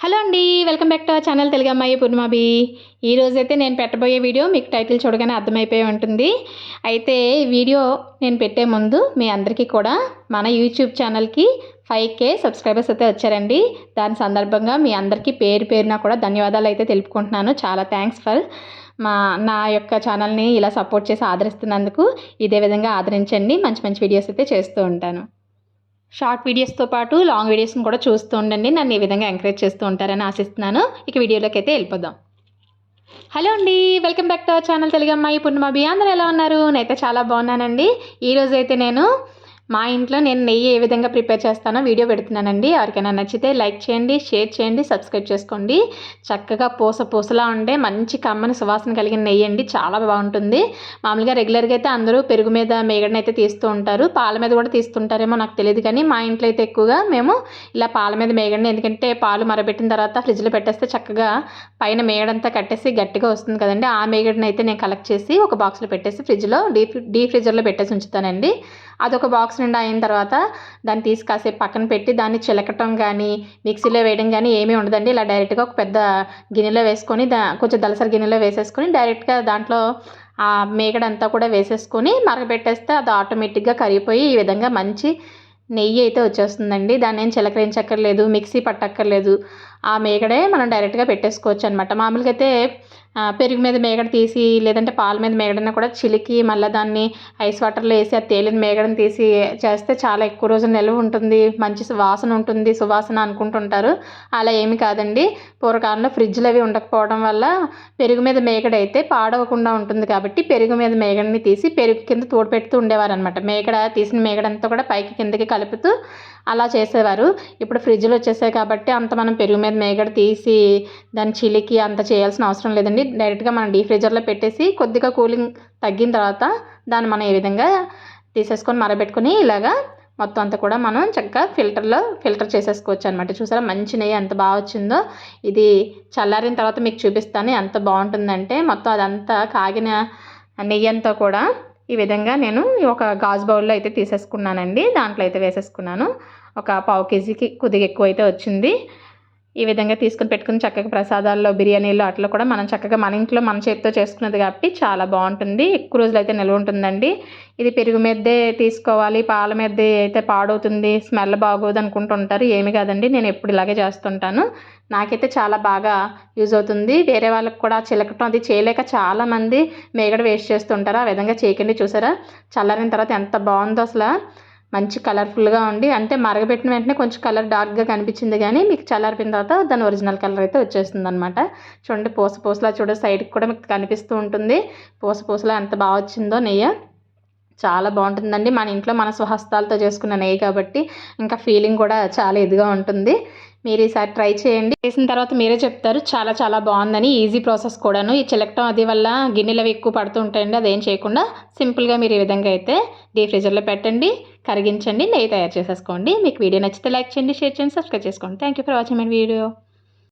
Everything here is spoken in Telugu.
హలో అండి welcome back to our channel Telugu అమ్మాయి పూర్ణిమాబి ఈ రోజైతే నేను పెట్టబోయే వీడియో మీకు టైటిల్ చూడగానే అర్థమైపోయి ఉంటుంది. అయితే వీడియో నేను పెట్టే ముందు మీ అందరికీ కూడా మన యూట్యూబ్ ఛానల్కి ఫైవ్ కే సబ్స్క్రైబర్స్ అయితే వచ్చారండి. దాని సందర్భంగా మీ అందరికీ పేరు పేరున కూడా ధన్యవాదాలు అయితే తెలుపుకుంటున్నాను. చాలా థ్యాంక్స్ ఫర్ మా నా యొక్క ఛానల్ని ఇలా సపోర్ట్ చేసి ఆదరిస్తున్నందుకు. ఇదే విధంగా ఆదరించండి. మంచి మంచి వీడియోస్ అయితే చేస్తూ ఉంటాను. షార్ట్ వీడియోస్తో పాటు లాంగ్ వీడియోస్ని కూడా చూస్తూ ఉండండి. నన్ను ఈ విధంగా ఎంకరేజ్ చేస్తూ ఉంటారని ఆశిస్తున్నాను. ఇక వీడియోలోకి అయితే వెళ్ళిపోదాం. హలో అండి welcome back to our channel తెలుగమ్మాయి అమ్మాయి పూర్ణిమాబి ఎలా ఉన్నారు? నేనైతే చాలా బాగున్నానండి. ఈరోజైతే నేను మా ఇంట్లో నేను నెయ్యి ఏ విధంగా ప్రిపేర్ చేస్తానో వీడియో పెడుతున్నానండి. ఎవరికైనా నచ్చితే లైక్ చేయండి షేర్ చేయండి సబ్స్క్రైబ్ చేసుకోండి. చక్కగా పూస పూసలా ఉండే మంచి కమ్మని సువాసన కలిగిన నెయ్యి అండి. చాలా బాగుంటుంది. మామూలుగా రెగ్యులర్గా అయితే అందరూ పెరుగు మీద మేగడని అయితే తీస్తూ ఉంటారు. పాల మీద కూడా తీస్తుంటారేమో నాకు తెలియదు కానీ మా ఇంట్లో అయితే ఎక్కువగా మేము ఇలా పాల మీద మేగడిని ఎందుకంటే పాలు మరబెట్టిన తర్వాత ఫ్రిడ్జ్లో పెట్టేస్తే చక్కగా పైన మేగడంతా కట్టేసి గట్టిగా వస్తుంది కదండి. ఆ మేగడిని అయితే నేను కలెక్ట్ చేసి ఒక బాక్స్లో పెట్టేసి ఫ్రిడ్జ్లో డీప్ డీప్ ఫ్రిడ్జర్లో పెట్టేసి ఉంచుతానండి. అదొక బాక్స్ నిండా అయిన తర్వాత దాన్ని తీసి కాసేపు పక్కన పెట్టి దాన్ని చిలకటం కానీ మిక్సీలో వేయడం కానీ ఏమీ ఉండదండి. ఇలా డైరెక్ట్గా ఒక పెద్ద గిన్నెలో వేసుకొని దా కొంచెం దలసరి గిన్నెలో వేసేసుకొని డైరెక్ట్గా దాంట్లో ఆ మేకడంతా కూడా వేసేసుకొని మరగబెట్టేస్తే అది ఆటోమేటిక్గా కరిగిపోయి ఈ విధంగా మంచి నెయ్యి అయితే వచ్చేస్తుందండి. దాన్ని ఏం చిలకరించక్కర్లేదు మిక్సీ పట్టక్కర్లేదు. ఆ మేకడే మనం డైరెక్ట్గా పెట్టేసుకోవచ్చు అనమాట మామూలుగా అయితే పెరుగు మీద మేగడ తీసి లేదంటే పాల మీద మేగడన కూడా చిలికి మళ్ళీ దాన్ని ఐస్ వాటర్లో వేసి ఆ తేలిన మేగడని తీసి చేస్తే చాలా ఎక్కువ రోజులు నిల్వ ఉంటుంది మంచి వాసన ఉంటుంది సువాసన అనుకుంటుంటారు. అలా ఏమి కాదండి. పూర్వకాలంలో ఫ్రిడ్జ్లు అవి ఉండకపోవడం వల్ల పెరుగు మీద మేగడ అయితే పాడవకుండా ఉంటుంది కాబట్టి పెరుగు మీద మేగడని తీసి పెరుగు కింద తోడు పెడుతూ ఉండేవారు అనమాట మేగడ తీసిన మేగడంతా కూడా పైకి కిందకి కలుపుతూ అలా చేసేవారు. ఇప్పుడు ఫ్రిడ్జ్లు వచ్చేసాయి కాబట్టి అంత మనం పెరుగు మీద మేగడ తీసి దాన్ని చిలికి అంత చేయాల్సిన అవసరం లేదండి. డైరెక్ట్గా మనం డీ ఫ్రిజర్లో పెట్టేసి కొద్దిగా కూలింగ్ తగ్గిన తర్వాత దాన్ని మనం ఏ విధంగా తీసేసుకొని మరబెట్టుకొని ఇలాగా మొత్తం అంతా కూడా మనం చక్కగా ఫిల్టర్లో ఫిల్టర్ చేసేసుకోవచ్చు అనమాట చూసారా మంచి నెయ్యి ఎంత బాగా వచ్చిందో. ఇది చల్లారిన తర్వాత మీకు చూపిస్తాను ఎంత బాగుంటుందంటే మొత్తం అదంతా కాగిన నెయ్యి అంతా కూడా ఈ విధంగా నేను ఒక గాజు బౌల్లో అయితే తీసేసుకున్నానండి. దాంట్లో అయితే వేసేసుకున్నాను. ఒక పావు కేజీకి కొద్దిగా ఎక్కువ అయితే వచ్చింది. ఈ విధంగా తీసుకుని పెట్టుకుని చక్కగా ప్రసాదాల్లో బిర్యానీలో అట్లా కూడా మనం చక్కగా మన ఇంట్లో మన చేతితో చేసుకున్నది కాబట్టి చాలా బాగుంటుంది. ఎక్కువ రోజులు అయితే నిల్వ ఉంటుందండి. ఇది పెరుగు మీదే తీసుకోవాలి పాల మీదే అయితే పాడవుతుంది స్మెల్ బాగోదు అనుకుంటుంటారు ఏమి కాదండి. నేను ఎప్పుడు ఇలాగే చేస్తుంటాను. నాకైతే చాలా బాగా యూజ్ అవుతుంది. వేరే వాళ్ళకి కూడా చిలకటం అది చేయలేక చాలామంది మేగడ వేస్ట్ చేస్తుంటారు ఆ విధంగా చేయకండి చూసారా? చల్లారిన తర్వాత ఎంత బాగుందో అసలు. మంచి కలర్ఫుల్గా ఉండి అంటే మరగబెట్టిన వెంటనే కొంచెం కలర్ డార్క్గా కనిపించింది కానీ మీకు చల్లారిపోయిన తర్వాత దాని ఒరిజినల్ కలర్ అయితే వచ్చేస్తుంది అనమాట చూడండి పూస పూసలా చూడ సైడ్కి కూడా మీకు కనిపిస్తూ ఉంటుంది. పూస పూసలా ఎంత బాగా వచ్చిందో నెయ్యి. చాలా బాగుంటుందండి. మన ఇంట్లో మన స్వహస్తాలతో చేసుకున్న నెయ్యి కాబట్టి ఇంకా ఫీలింగ్ కూడా చాలా ఇదిగా ఉంటుంది. మీరు ఈసారి ట్రై చేయండి. చేసిన తర్వాత మీరే చెప్తారు. చాలా చాలా బాగుందని. ఈజీ ప్రాసెస్ కూడాను. ఈ చిలకటం అది వల్ల గిన్నెలు అవి ఎక్కువ పడుతూ ఉంటాయండి. అదేం చేయకుండా సింపుల్గా మీరు ఈ విధంగా అయితే డీ ఫ్రిజర్లో పెట్టండి కరిగించండి నెయ్యి తయారు చేసేసుకోండి. మీకు వీడియో నచ్చితే లైక్ చేయండి షేర్ చేయండి సబ్స్క్రైబ్ చేసుకోండి. Thank you for watching my video